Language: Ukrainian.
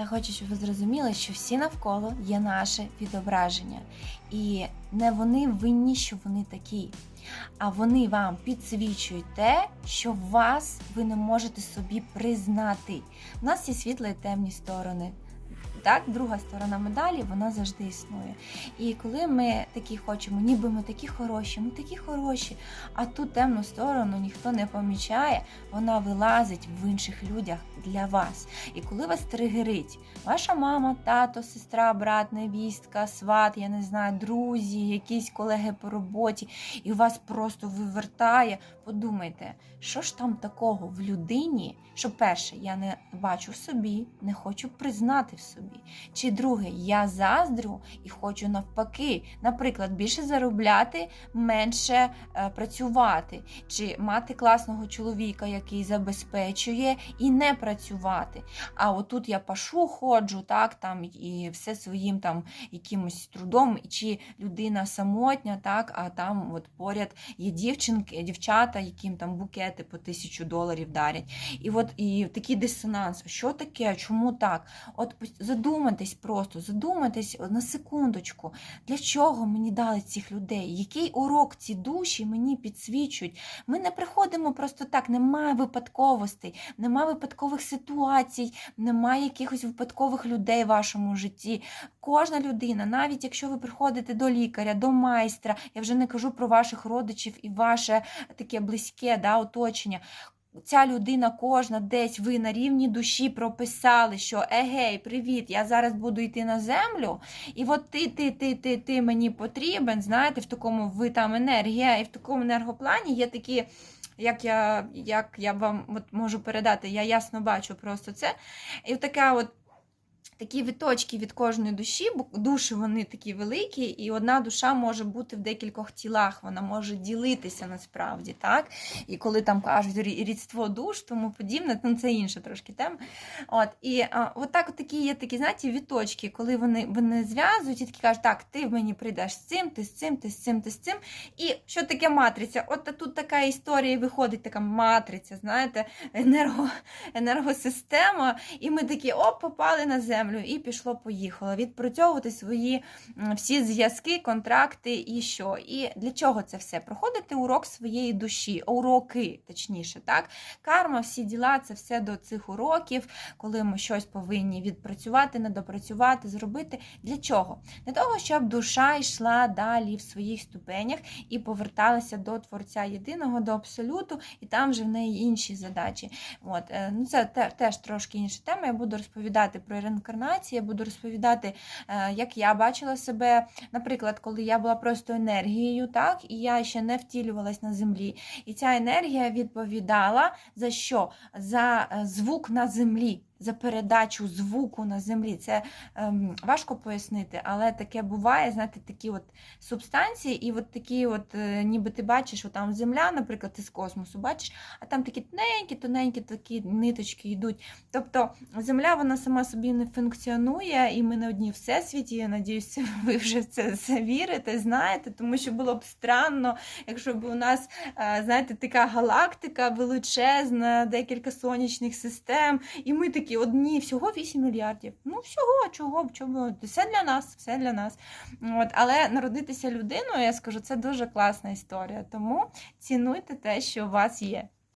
Я хочу, щоб ви зрозуміли, що всі навколо є наше відображення. І не вони винні, що вони такі, а вони вам підсвічують те, що вас ви не можете собі признати. У нас є світлі і темні сторони. Так, друга сторона медалі, вона завжди існує. І коли ми такі хочемо, ніби ми такі хороші, ми такі хороші, а ту темну сторону ніхто не помічає, вона вилазить в інших людях для вас. І коли вас тригерить ваша мама, тато, сестра, брат, невістка, сват, я не знаю, друзі, якісь колеги по роботі, і вас просто вивертає, подумайте, що ж там такого в людині, що перше, я не бачу в собі, не хочу признати в собі. Чи друге, я заздрю і хочу навпаки, наприклад, більше заробляти, менше е, працювати, чи мати класного чоловіка, який забезпечує і не працювати. А отут я пашу ходжу, так там і все своїм там якимось трудом, чи людина самотня, так, а там от поряд є дівчинки, дівчата, яким там букети по тисячу доларів дарять. І от і такий дисонанс. Що таке? Чому так? От пос- задумайтесь просто, задумайтесь на секундочку, для чого мені дали цих людей? Який урок ці душі мені підсвічують? Ми не приходимо просто так, немає випадковостей, немає випадкових ситуацій, немає якихось випадкових людей в вашому житті. Кожна людина, навіть якщо ви приходите до лікаря, до майстра, я вже не кажу про ваших родичів і ваше таке близьке да, оточення. Ця людина кожна десь ви на рівні душі прописали, що егей, привіт, я зараз буду йти на землю, і от ти, ти, ти, ти, ти мені потрібен. Знаєте, в такому ви там енергія, і в такому енергоплані є такі. Як я як я вам от можу передати, я ясно бачу просто це. І така от такі віточки від кожної душі, бо душі вони такі великі, і одна душа може бути в декількох тілах, вона може ділитися насправді. так? І коли там кажуть рі- рідство душ, тому подібне, ну це інша трошки тема. От, і а, от так от такі є такі, знаєте, віточки, коли вони, вони зв'язують і такі кажуть, так, ти в мені прийдеш з цим, ти з цим, ти з цим, ти з цим. І що таке матриця? От тут така історія виходить така матриця, знаєте, енерго, енергосистема, і ми такі оп, попали на землю, і пішло, поїхало. Відпрацьовувати свої всі зв'язки, контракти і що. І для чого це все? Проходити урок своєї душі, уроки, точніше, так? Карма, всі діла, це все до цих уроків, коли ми щось повинні відпрацювати, недопрацювати, зробити. Для чого? Для того, щоб душа йшла далі в своїх ступенях і поверталася до Творця єдиного, до абсолюту, і там вже в неї інші задачі. От, е, ну це теж трошки інша тема. Я буду розповідати про реінкарнацію, я буду розповідати, е, як я бачила себе, наприклад, коли я була просто енергією, так, і я ще не втілювалась на землі. І ця енергія відповідала за що? За е, звук на землі. За передачу звуку на землі. Це ем, важко пояснити, але таке буває, знаєте, такі от субстанції, і от такі, от, е, ніби ти бачиш, що там земля, наприклад, ти з космосу бачиш, а там такі тоненькі, тоненькі такі ниточки йдуть. Тобто земля вона сама собі не функціонує, і ми не одні всесвіті. Я надіюся, ви вже в це, це вірите, знаєте, тому що було б странно, якщо б у нас, е, знаєте, така галактика величезна, декілька сонячних систем, і ми такі одні, всього 8 мільярдів. Ну, всього, чого б, чого, все для нас, все для нас. От, але народитися людиною, я скажу, це дуже класна історія. Тому цінуйте те, що у вас є.